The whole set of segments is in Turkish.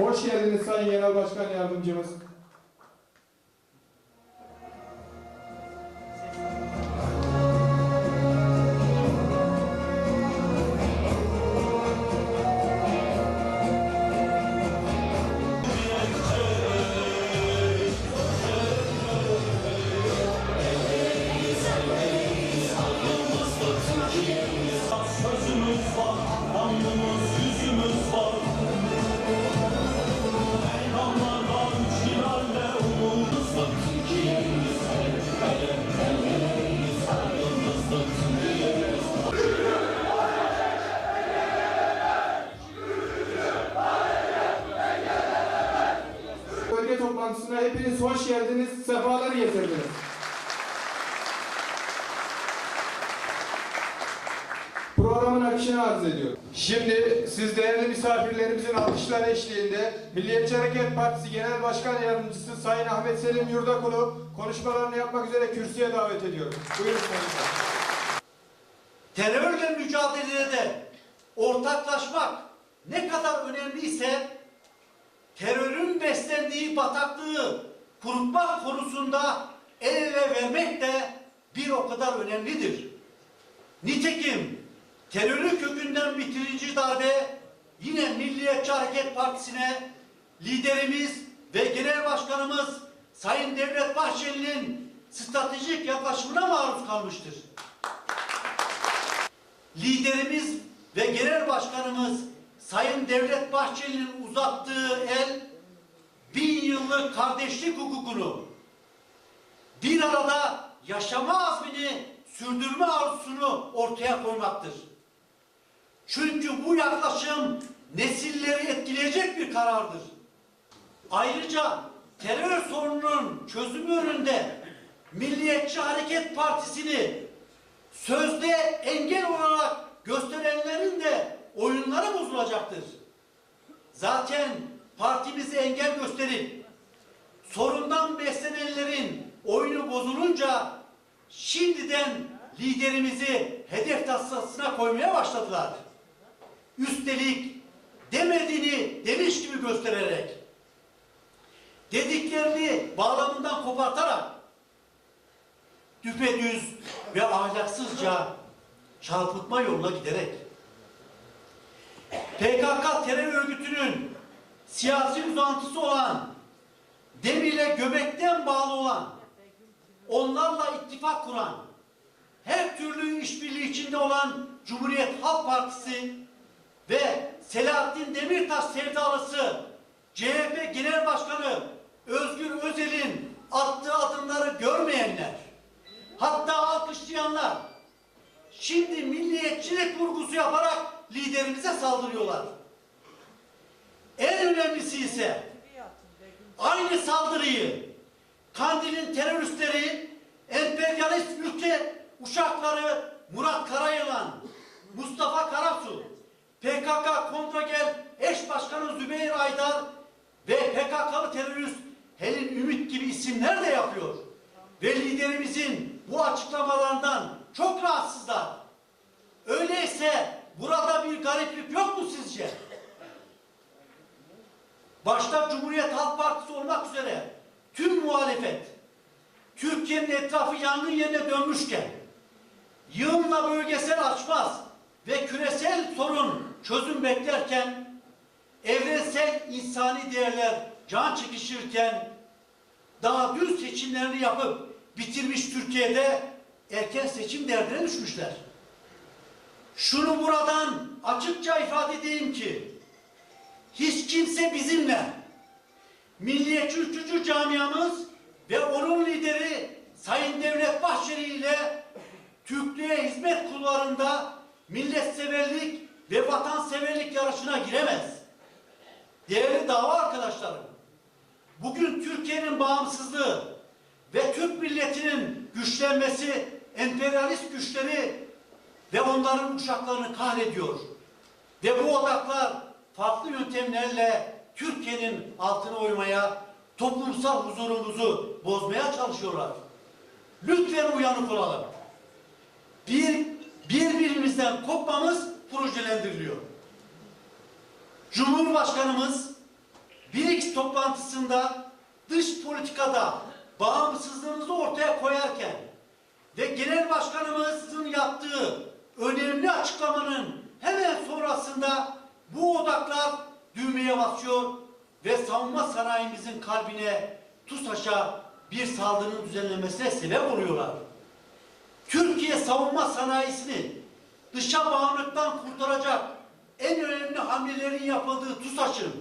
Hoş geldiniz Sayın Genel Başkan Yardımcımız. Toplantısına hepiniz hoş geldiniz, sefalar getirdiniz. Programın akışını arz ediyorum. Şimdi siz değerli misafirlerimizin alkışları eşliğinde Milliyetçi Hareket Partisi Genel Başkan Yardımcısı Sayın Ahmet Selim Yurdakulu konuşmalarını yapmak üzere kürsüye davet ediyorum. Buyurun terörle mücadelede ortaklaşmak ne kadar önemliyse terörün beslendiği bataklığı kurutmak konusunda el ele vermek de bir o kadar önemlidir. Nitekim terörü kökünden bitirici darbe yine Milliyetçi Hareket Partisi'ne liderimiz ve genel başkanımız Sayın Devlet Bahçeli'nin stratejik yaklaşımına maruz kalmıştır liderimiz ve genel başkanımız Sayın Devlet Bahçeli'nin uzattığı el bin yıllık kardeşlik hukukunu bir arada yaşama azmini sürdürme arzusunu ortaya koymaktır. Çünkü bu yaklaşım nesilleri etkileyecek bir karardır. Ayrıca terör sorununun çözümü önünde Milliyetçi Hareket Partisi'ni sözde engel olarak gösterenlerin de oyunları bozulacaktır. Zaten partimizi engel gösterip sorundan beslenenlerin oyunu bozulunca şimdiden liderimizi hedef tahtasına koymaya başladılar. Üstelik demediğini demiş gibi göstererek dediklerini bağlamından kopartarak düpedüz ve ahlaksızca çarpıtma yoluna giderek PKK terör örgütünün siyasi uzantısı olan Demir'le göbekten bağlı olan onlarla ittifak kuran her türlü işbirliği içinde olan Cumhuriyet Halk Partisi ve Selahattin Demirtaş sevdalısı CHP Genel Başkanı Özgür Özel'in attığı adımları görmeyenler hatta alkışlayanlar şimdi milliyetçilik vurgusu yaparak liderimize saldırıyorlar. En önemlisi ise aynı saldırıyı Kandil'in teröristleri, emperyalist ülke uşakları Murat Karayılan, Mustafa Karasu, PKK kontragel eş başkanı Zübeyir Aydar ve PKK'lı terörist Helin Ümit gibi isimler de yapıyor. Ve liderimizin bu açıklamalarından çok rahatsızlar. Başta Cumhuriyet Halk Partisi olmak üzere tüm muhalefet Türkiye'nin etrafı yangın yerine dönmüşken yığınla bölgesel açmaz ve küresel sorun çözüm beklerken evrensel insani değerler can çekişirken daha dün seçimlerini yapıp bitirmiş Türkiye'de erken seçim derdine düşmüşler. Şunu buradan açıkça ifade edeyim ki hiç kimse bizimle milliyetçi ülkücü camiamız ve onun lideri Sayın Devlet Bahçeli ile Türklüğe hizmet kulvarında milletseverlik ve vatanseverlik yarışına giremez. Değerli dava arkadaşlarım, bugün Türkiye'nin bağımsızlığı ve Türk milletinin güçlenmesi emperyalist güçleri ve onların uşaklarını kahrediyor. Ve bu odaklar farklı yöntemlerle Türkiye'nin altına oymaya, toplumsal huzurumuzu bozmaya çalışıyorlar. Lütfen uyanık olalım. Bir, birbirimizden kopmamız projelendiriliyor. Cumhurbaşkanımız BRICS toplantısında dış politikada bağımsızlığımızı ortaya koyarken ve genel başkanımızın yaptığı önemli açıklamanın hemen sonrasında bu odaklar düğmeye basıyor ve savunma sanayimizin kalbine TUSAŞ'a bir saldırının düzenlenmesine sebep oluyorlar. Türkiye savunma sanayisini dışa bağımlılıktan kurtaracak en önemli hamlelerin yapıldığı TUSAŞ'ın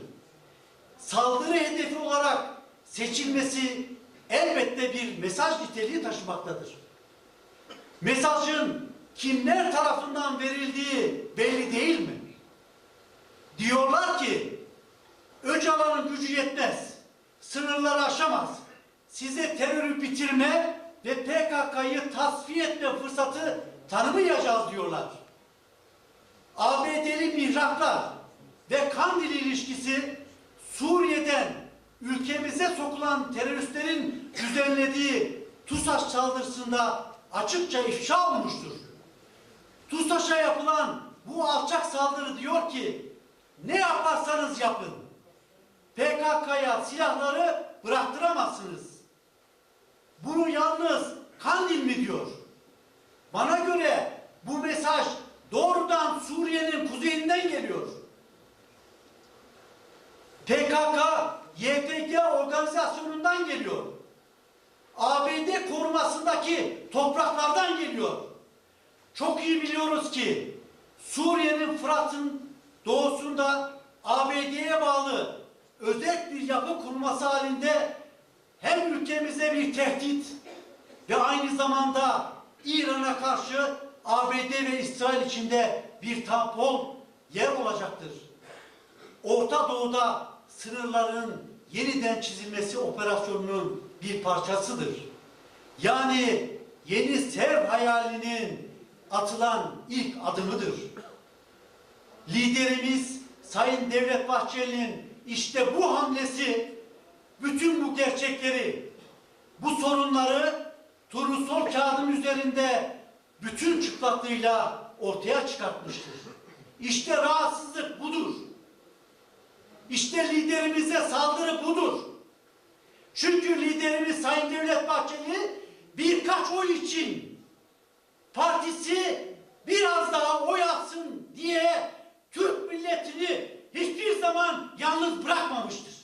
saldırı hedefi olarak seçilmesi elbette bir mesaj niteliği taşımaktadır. Mesajın kimler tarafından verildiği belli değil mi? Diyorlar ki Öcalan'ın gücü yetmez, sınırları aşamaz. Size terörü bitirme ve PKK'yı tasfiye etme fırsatı tanımayacağız diyorlar. ABD'li mihraklar ve Kandil ilişkisi Suriye'den ülkemize sokulan teröristlerin düzenlediği TUSAŞ saldırısında açıkça ifşa olmuştur. TUSAŞ'a yapılan bu alçak saldırı diyor ki ne yaparsanız yapın PKK'ya silahları bıraktıramazsınız. Bunu yalnız Kandil mi diyor? Bana göre bu mesaj doğrudan Suriye'nin kuzeyinden geliyor. PKK, YPG organizasyonundan geliyor. ABD korumasındaki topraklardan geliyor. Çok iyi biliyoruz ki Suriye'nin Fırat'ın doğusunda ABD'ye bağlı özel bir yapı kurması halinde hem ülkemize bir tehdit ve aynı zamanda İran'a karşı ABD ve İsrail içinde bir tampon yer olacaktır. Orta Doğu'da sınırların yeniden çizilmesi operasyonunun bir parçasıdır. Yani yeni Serb hayalinin atılan ilk adımıdır. Liderimiz Sayın Devlet Bahçeli'nin işte bu hamlesi bütün bu gerçekleri, bu sorunları turnusol kağıdın üzerinde bütün çıplaklığıyla ortaya çıkartmıştır. İşte rahatsızlık budur. İşte liderimize saldırı budur. Çünkü liderimiz Sayın Devlet Bahçeli birkaç oy için partisi biraz daha oy alsın diye Türk milletini hiçbir zaman yalnız bırakmamıştır.